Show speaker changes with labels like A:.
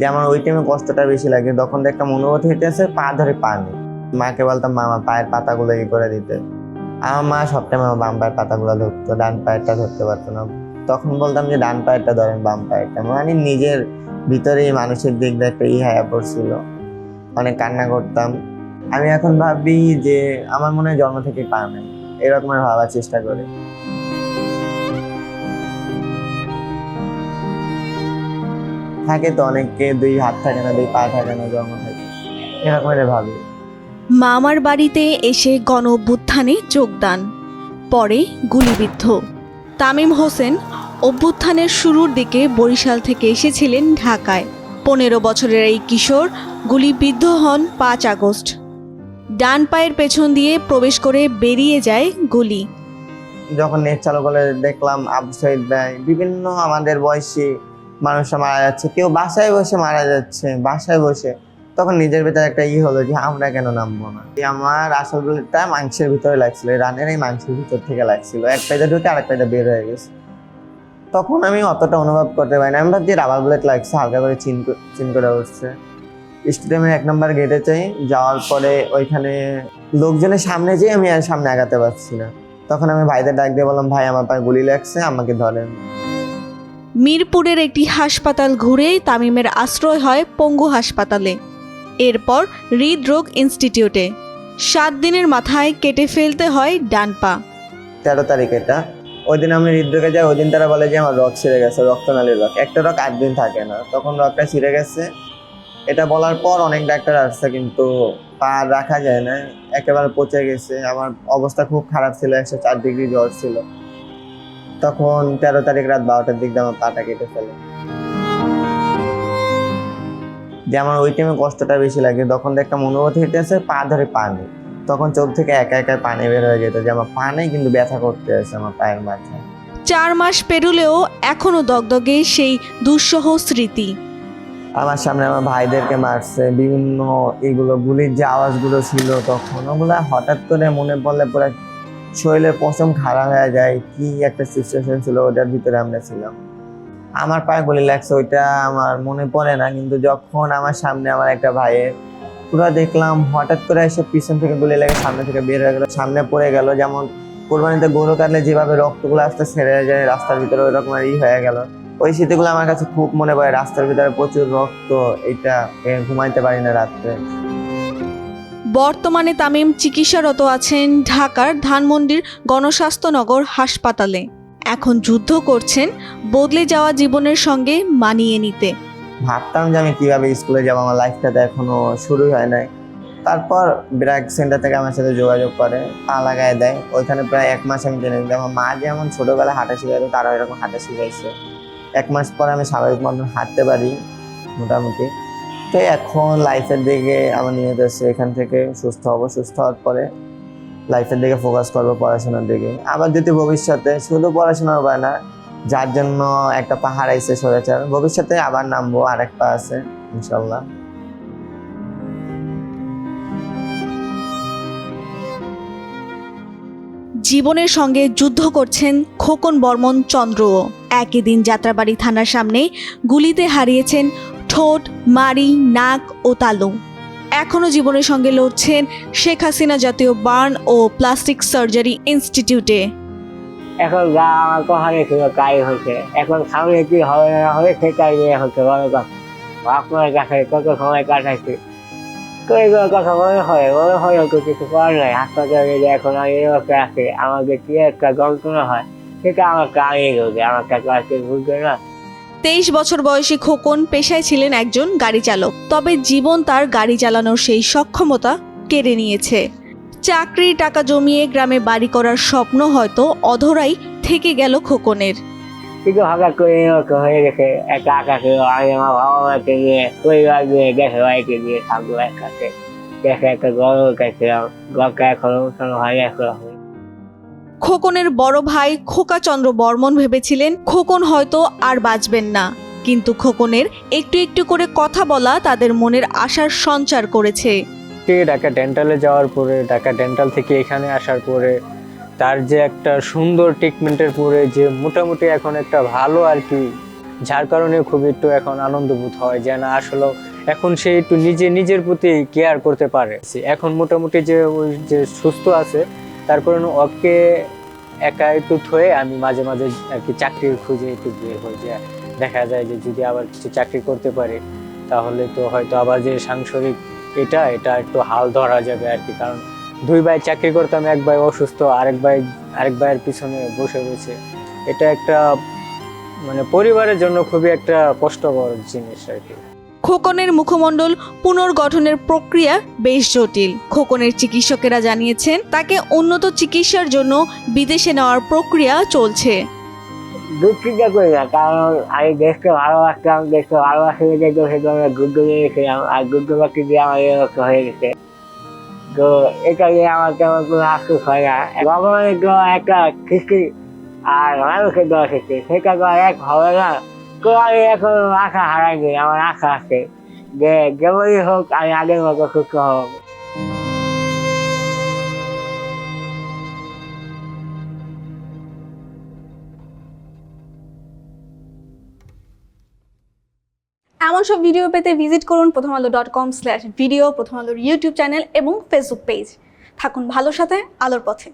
A: যে আমার ওই টাইমে কষ্টটা বেশি লাগে। তখন একটা অনুভূতি হইতেছে, পা ধরে পানি মাকে বলতাম, মামা, পায়ের পাতাগুলো ই করে দিতে। আমার মা সবটাইম আমার বাম পায়ের পাতাগুলো ধরতো, ডান পায়েরটা ধরতে পারতো না। তখন বলতাম যে, ডান পায়েরটা ধরেন, বাম পায়েরটা। মানে নিজের ভিতরেই মানসিক দিক দিয়ে একটা ই হায়া পড়ছিল। অনেক কান্না করতাম। আমি এখন ভাবি যে, আমার মনে হয় জন্ম থেকেই পা নেই। এরকমের ভাবার চেষ্টা করি। থাকে তো অনেককে দুই হাত থাকে না দুই পা থাকে না জন্ম থেকে এরকমের ভাবি
B: মামার বাড়িতে এসে গণ অভ্যুত্থানে যোগদান। পরে গুলিবিদ্ধ। তামিম হোসেন অভ্যুত্থানের শুরুর দিকে বরিশাল থেকে এসেছিলেন ঢাকায়। পনেরো বছরের এই কিশোর গুলিবিদ্ধ হন পাঁচ আগস্ট। ডান পায়ের পেছন দিয়ে প্রবেশ করে বেরিয়ে যায় গুলি।
A: যখন নেট চালু করে দেখলাম আবু সাইদ ভাই বিভিন্ন আমাদের বয়সী মানুষরা মারা যাচ্ছে, কেউ বাসায় বসে মারা যাচ্ছে, বাসায় বসে। তখন নিজের ভিতরে একটা ই হলো যে, আমরা কেন নামবো না? আমার আসল বুলেটটা মাংসের ভিতরে লাগছিল রানের এই মাংসের ভিতর থেকে লাগছিল। এক পাইটা ঢুকে আরেক পাইটা বের হয়ে গেছে। তখন আমি অতটা অনুভব করতে পারি না আমি ভাবছি রাবার বুলেট লাগছে, হালকা করে চিন চিন করে উঠছে। স্টেডিয়ামের এক নম্বর গেটে চাই, যাওয়ার পরে ওইখানে লোকজনের সামনে যেয়ে আমি আর সামনে আগাতে পারছি না। তখন আমি ভাইদের ডাক দিয়ে বললাম, ভাই, আমার পায়ে গুলি লাগছে, আমাকে ধরেন।
B: মিরপুরের একটি হাসপাতাল ঘুরে তামিমের আশ্রয় হয় পঙ্গু হাসপাতালে। এরপর হৃদরোগ ইনস্টিটিউটে। সাত দিনের মাথায় কেটে ফেলতে হয় ডান পা।
A: তেরো তারিখ এটা। ওই দিন আমি হৃদরোগে যাই, ওই দিন তারা বলে যে আমার রক ছিঁড়ে গেছে, রক্তনালীর রক একটা রক আট দিন থাকে না, তখন রকটা ছিঁড়ে গেছে। এটা বলার পর অনেক ডাক্তার আসছে, কিন্তু পা রাখা যায় না। একেবারে পচে গেছে, আমার অবস্থা খুব খারাপ ছিল, একশো চার ডিগ্রি জ্বর ছিল। তখন তেরো তারিখ রাত বারোটার দিক দিয়ে আমার পাটা কেটে ফেলে। যে আমার ওই টাইমে কষ্টটা বেশি লাগে। তখন একটা অনুভূতি হইতেছে পা ধরে পানি তখন চোখ থেকে একা একা পানি বের হয়ে যেত যে আমার পা নেই কিন্তু ব্যথা করতে আছে আমার পায়ের মাথায়
B: চার মাস পেরুলেও এখনও দগদগে সেই দুঃসহ স্মৃতি।
A: আমার সামনে আমার ভাইদেরকে মারছে বিভিন্ন এগুলো গুলির যে আওয়াজগুলো ছিল তখন ওগুলো হঠাৎ করে মনে পড়লে পুরো শরীরের পশম খারাপ হয়ে যায়, কি একটা সিচুয়েশন ছিল ওটার ভিতরে আমরা ছিলাম। আমার পায়ে গুলি লাগছে, ওইটা আমার মনে পড়ে না, কিন্তু যখন আমার সামনে আমার একটা ভাইয়ের পুরো দেখলাম, হঠাৎ করে এসে পিছন থেকে গুলি লাগে সামনে থেকে বের হয়ে গেল, সামনে পড়ে গেল, যেমন কোরবানিতে গরু কাটলে যেভাবে রক্তগুলো আস্তে ছেড়ে যায়, রাস্তার ভিতরে ওই রকম ই হয়ে গেল। ওই স্মৃতিগুলো আমার কাছে খুব মনে পড়ে, রাস্তার ভিতরে প্রচুর রক্ত, এটা ঘুমাইতে পারি না রাত্রে।
B: বর্তমানে তামিম চিকিৎসারত আছেন ঢাকার ধানমন্ডির গণস্বাস্থ্যনগর হাসপাতালে। এখন যুদ্ধ করছেন বদলে যাওয়া জীবনের সঙ্গে মানিয়ে নিতে।
A: ভাবতাম যে আমি কীভাবে স্কুলে যাব, আমার লাইফটাতে এখনও শুরু হয় নাই। তারপর ব্র্যাক সেন্টার থেকে আমার সাথে যোগাযোগ করে, পা লাগায় দেয়। ওইখানে প্রায় এক মাস আমি ট্রেনিং দিই আমার মা যেমন ছোটোবেলায় হাঁটা শিখাইতো, তারাও এরকম হাঁটা শিখাইছে। এক মাস পরে আমি স্বাভাবিক মতন হাঁটতে পারি, মোটামুটি। তো এখন লাইফের দিকে আমার নিয়ে যাচ্ছে এখান থেকে সুস্থ হব। সুস্থ হওয়ার পরে লাইফের দিকে ফোকাস করব পড়াশোনার দিকে। আবার যদি ভবিষ্যতে শুধু পড়াশোনা হবে না, যার জন্য একটা পাহাড় আইসে সরেছে ভবিষ্যতে আবার নামবো আরেক পা আছে ইনশাল্লাহ
B: জীবনের সঙ্গে যুদ্ধ করছেন খোকন বর্মন চন্দ্র একই দিন যাত্রাবাড়ি থানার সামনে গুলিতে হারিয়েছেন ঠোঁট মাড়ি নাক ও তালু। এখনও জীবনের সঙ্গে লড়ছেন শেখ হাসিনা জাতীয় বার্ন ও প্লাস্টিক সার্জারি ইনস্টিটিউটে।
C: এখন গা আমার কখানে ছিল তাই হয়েছে। এখন সামনে কি হবে না হবে সেটাই নিয়ে হচ্ছে বড় কথা। আপনার কাছে কত সময় কাটাইছি? তো কথা মনে হয় মনে হয় তো কিছু করার নাই। হাসপাতালে যে এখন আমি এভাবে আছি, আমাকে কি একটা যন্ত্রণা হয়, সেটা আনিয়ে দেবে আমাকে কাছে বুঝবে না।
B: তেইশ বছর বয়সী খোকন পেশায় ছিলেন একজন গাড়ি চালক। তবে জীবন তার গাড়ি চালানোর সেই সক্ষমতা কেড়ে নিয়েছে। চাকরি টাকা জমিয়ে গ্রামে বাড়ি করার স্বপ্ন হয়তো অধরাই থেকে গেল খোকনের।
C: এরকম হয়ে গেছে, একটা আকাশে আমি বাবা মাকে একটা হয়
B: খোকনের বড় ভাই খোকাচন্দ্র বর্মন ভেবেছিলেন, খোকন হয়তো আর বাঁচবেন না। কিন্তু খোকনের একটু একটু করে কথা বলা তাদের মনের আশার সঞ্চার করেছে।
D: ঢাকা ডেন্টালে যাওয়ার পরে, ঢাকা ডেন্টাল থেকে এখানে আসার পরে, তার যে একটা সুন্দর ট্রিটমেন্টের পরে যে মোটামুটি এখন একটা ভালো আর কি, যার কারণে খুব একটু এখন আনন্দ বোধ হয় যে না, আসলে এখন সে একটু নিজে, নিজের প্রতি কেয়ার করতে পারে। এখন মোটামুটি যে ওই যে সুস্থ আছে তার কারণে ওকে একা একটু থয়ে আমি মাঝে মাঝে আর কি চাকরির খুঁজে একটু বের হই যে দেখা যায় যে যদি আবার কিছু চাকরি করতে পারে, তাহলে তো হয়তো আবার যে সাংসারিক এটা এটা একটু হাল ধরা যাবে আর কি। কারণ দুই ভাই চাকরি করতাম, এক ভাই অসুস্থ, আরেক ভাই, আরেক ভাইয়ের পিছনে বসে রয়েছে। এটা একটা মানে পরিবারের জন্য খুবই একটা কষ্টকর জিনিস আর কি।
B: খোকনের মুখমণ্ডল পুনর্গঠনের প্রক্রিয়া বেশ জটিল। খোকনের চিকিৎসকেরা জানিয়েছেন, তাকে উন্নত চিকিৎসার জন্য বিদেশে নেওয়ার প্রক্রিয়া চলছে।
C: দুঃখিত করি না, কারণ আমি দেশকে ভালোবাসতাম, দেশকে ভালোবাসতে দেখে সেটা আমরা গুড রেখেছিলাম আর গুড বাকি দিয়ে আমার এরকম হয়ে গেছে। তো এটা নিয়ে আমার তেমন কোনো আফসোস হয় না। ভগবানের দেওয়া একটা সৃষ্টি আর মানুষের দেওয়া সৃষ্টি সেটা তো আর এক হবে না। তো আমি এখন আশা হারাইনি আমার আশা আছে যে যেমনই হোক, আমি আগের মতো সুস্থ হব।
E: এমন সব ভিডিও পেতে ভিজিট করুন প্রথম আলো ডট কম স্ল্যাশ ভিডিও প্রথম আলোর ইউটিউব চ্যানেল এবং ফেসবুক পেজ থাকুন ভালোর সাথে, আলোর পথে।